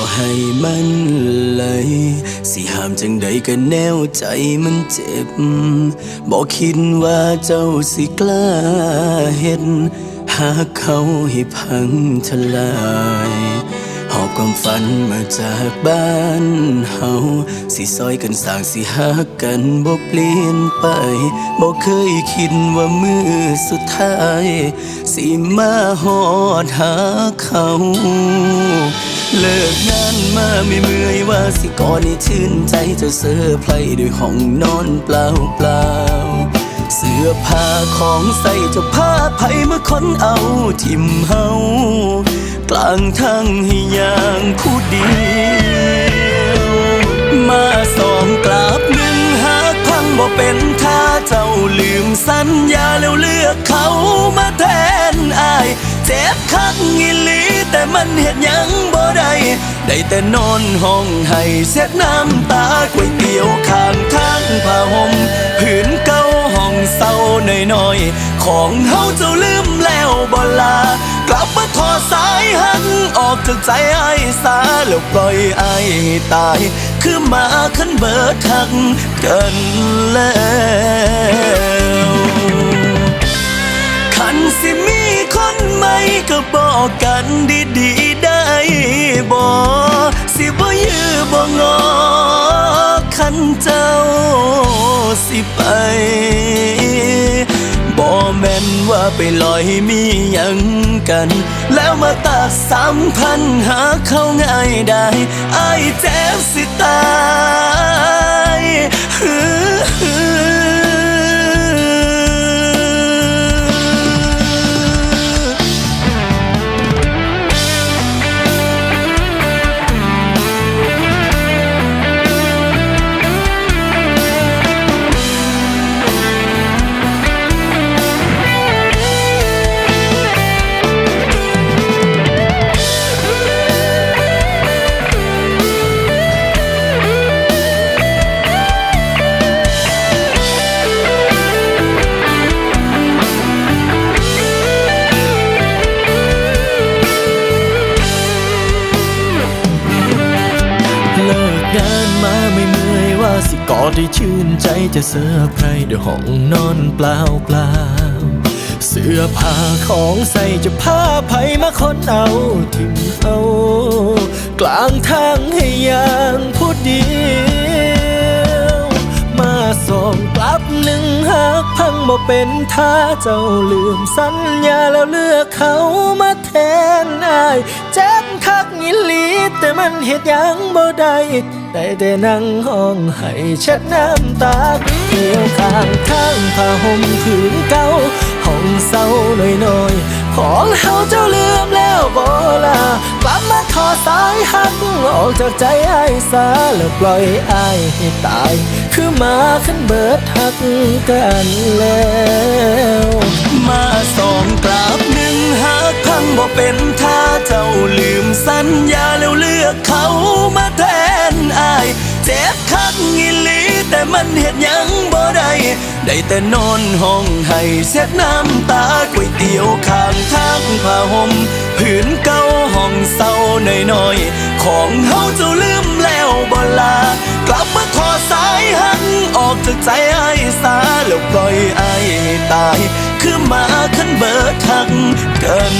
บ่ให้มันไหลสิห้ามจังใดก็แนวใจมันเจ็บบ่คิดว่าเจ้าสิกล้าเห็น หากเขาให้พังทลายหอบความฝันมาจากบ้านเฮาสิซอยกันสร้างสิหักกันบ่เปลี่ยนไปบ่เคยคิดว่ามือสุดท้าย สิมาหอดหาเขา เลิกงานมาไม่เมื่อยว่าสิก่อนให้ชื่นใจเจะเสื้อร์ไพร์ด้วยห้องนอนเปล่าเปล่าเสื้อผ้าของใส่เจะผ้าไผเมื่อคนเอาทิมเฮากลางทางให้ยางผู้เดียวมาสองกลับหนึ่งหากพังบ่เป็น เจ้าลืมสัญญาแล้วเลือกเขามาแทนอาย เจ็บคักงิลีแต่มันเห็นยังบ่ได้ได้แต่นอนห้องให้เสียน้ำตาก๋วยเตี๋ยวข้างทางผ้าห่มผืนเก่าห้องเศร้าน่อยๆ ของเฮาเจ้าลืมแล้วบ่ลากลับมาถอสายหันออกจากใจไอ้ายสาแล้วปล่อยไอ้ายให้ตาย คือมาขึ้นเบิดทักกันแล้วคันสิมีคนใหม่ก็บอกกันดีๆได้บ่สิบ่ยื้อบ่งอคันเจ้าสิไป บ่แม่นว่าไปลอยมีหยังกัน แล้วมาตัดสามพันหาเขาง่ายได้ไอ้เจ็บสิตาย งานมาไม่เมื่อยว่าสิกอดได้ชื่นใจจะเสื้อร์ไพรส์ด้วยห้องนอนเปล่าเปล่าเสื้อผ้าของใส่จะผ้าไผมาคนเอาทิมเอา กลางทางให้ยางผู้เดียว มาส่งกลับหนึ่งหากพังบ่เป็นท่าเจ้าลืมสัญญาแล้วเลือกเขามาแทนอาย เจ็บคักยิลีแต่มันเหตุยังบ่ได้ ได้แต่นั่งห้องให้เช็ดน้ำตาเกี่ยวข้างทางผ้าห่มผืนเก่าห้องเศร้าหน่อยๆ ของเฮาเจ้าลืมแล้วบ่ล่ะกลับมาถอสายหักออกจากใจไอ้สาแล้วปล่อยไอ้ให้ตาย คือมาขึ้นเบิดหักกันแล้วมาสองกราบหนึ่งหากพังบ่เป็นท่าเจ้าลืมสัญญาแล้วเลือกเขา แต่มันเห็นยังบ่ได้ได้แต่นอนห้องให้เสียน้ำตาก๋วยเตี๋ยวข้างทางผ้าห่มผืนเก่าห้องเศร้าหน่อยๆของเฮาจ้าลืมแล้วบ่ลากลับมาถอสายหันออกจากใจไอ้สาแล้วปล่อยไอ้ตาย คือมาขึ้นเบิดทักกัน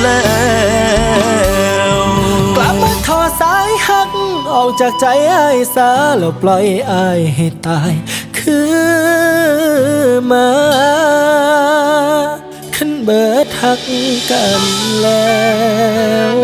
แล้ว อกจากใจไอ้สาแล้วปล่อยไอ้ให้ตาย คือมาขึ้นเบิดทักกันแล้ว